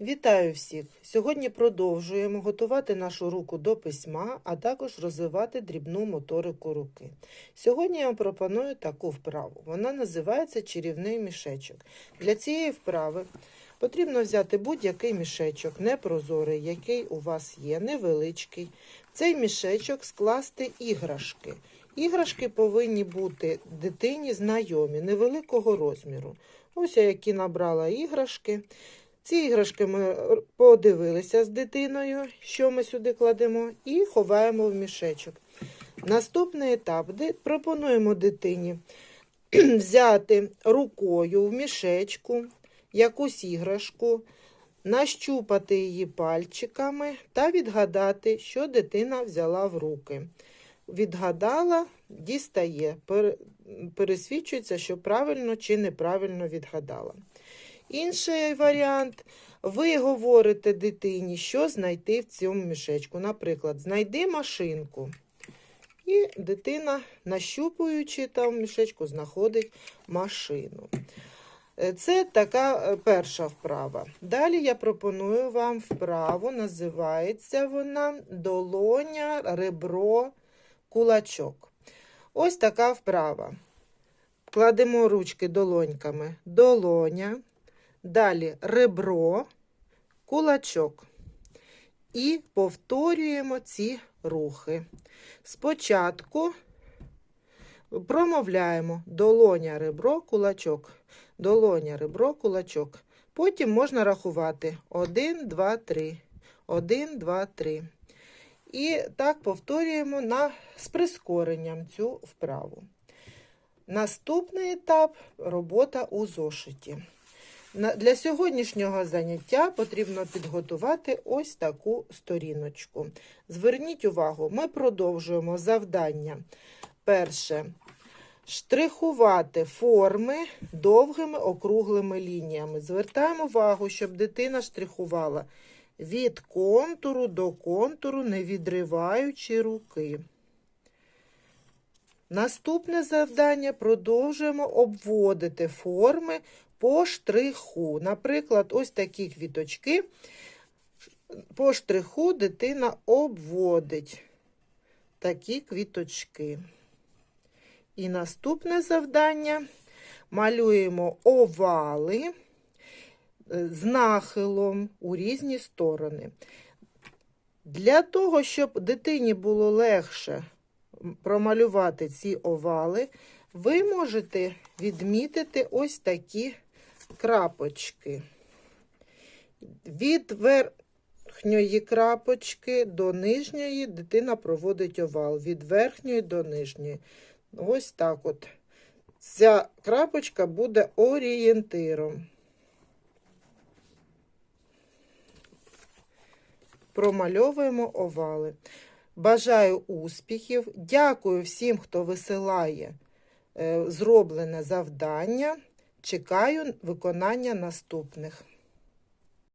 Вітаю всіх! Сьогодні продовжуємо готувати нашу руку до письма, а також розвивати дрібну моторику руки. Сьогодні я вам пропоную таку вправу. Вона називається чарівний мішечок. Для цієї вправи потрібно взяти будь-який мішечок, непрозорий, який у вас є, невеличкий. В цей мішечок скласти іграшки. Іграшки повинні бути дитині знайомі, невеликого розміру. Ось я які набрала іграшки. Ці іграшки ми подивилися з дитиною, що ми сюди кладемо, і ховаємо в мішечок. Наступний етап, де пропонуємо дитині взяти рукою в мішечку якусь іграшку, нащупати її пальчиками та відгадати, що дитина взяла в руки. Відгадала, дістає, пересвідчується, що правильно чи неправильно відгадала. Інший варіант. Ви говорите дитині, що знайти в цьому мішечку. Наприклад, знайди машинку. І дитина, нащупуючи там мішечку, знаходить машину. Це така перша вправа. Далі я пропоную вам вправу, називається вона долоня, ребро, кулачок. Ось така вправа. Кладемо ручки долоньками. Долоня. Далі ребро, кулачок. І повторюємо ці рухи. Спочатку промовляємо долоня, ребро, кулачок. Долоня, ребро, кулачок. Потім можна рахувати 1, 2, 3. 1, 2, 3. І так повторюємо на, з прискоренням цю вправу. Наступний етап робота у зошиті. Для сьогоднішнього заняття потрібно підготувати ось таку сторіночку. Зверніть увагу, ми продовжуємо завдання. Перше. Штрихувати форми довгими округлими лініями. Звертаємо увагу, щоб дитина штрихувала від контуру до контуру, не відриваючи руки. Наступне завдання продовжуємо обводити форми по штриху. Наприклад, ось такі квіточки. По штриху дитина обводить такі квіточки. І наступне завдання малюємо овали з нахилом у різні сторони. Для того, щоб дитині було легше промалювати ці овали, ви можете відмітити ось такі крапочки. Від верхньої крапочки до нижньої дитина проводить овал. Від верхньої до нижньої. Ось так от. Ця крапочка буде орієнтиром. Промальовуємо овали. Бажаю успіхів. Дякую всім, хто висилає е, зроблене завдання. Чекаю виконання наступних.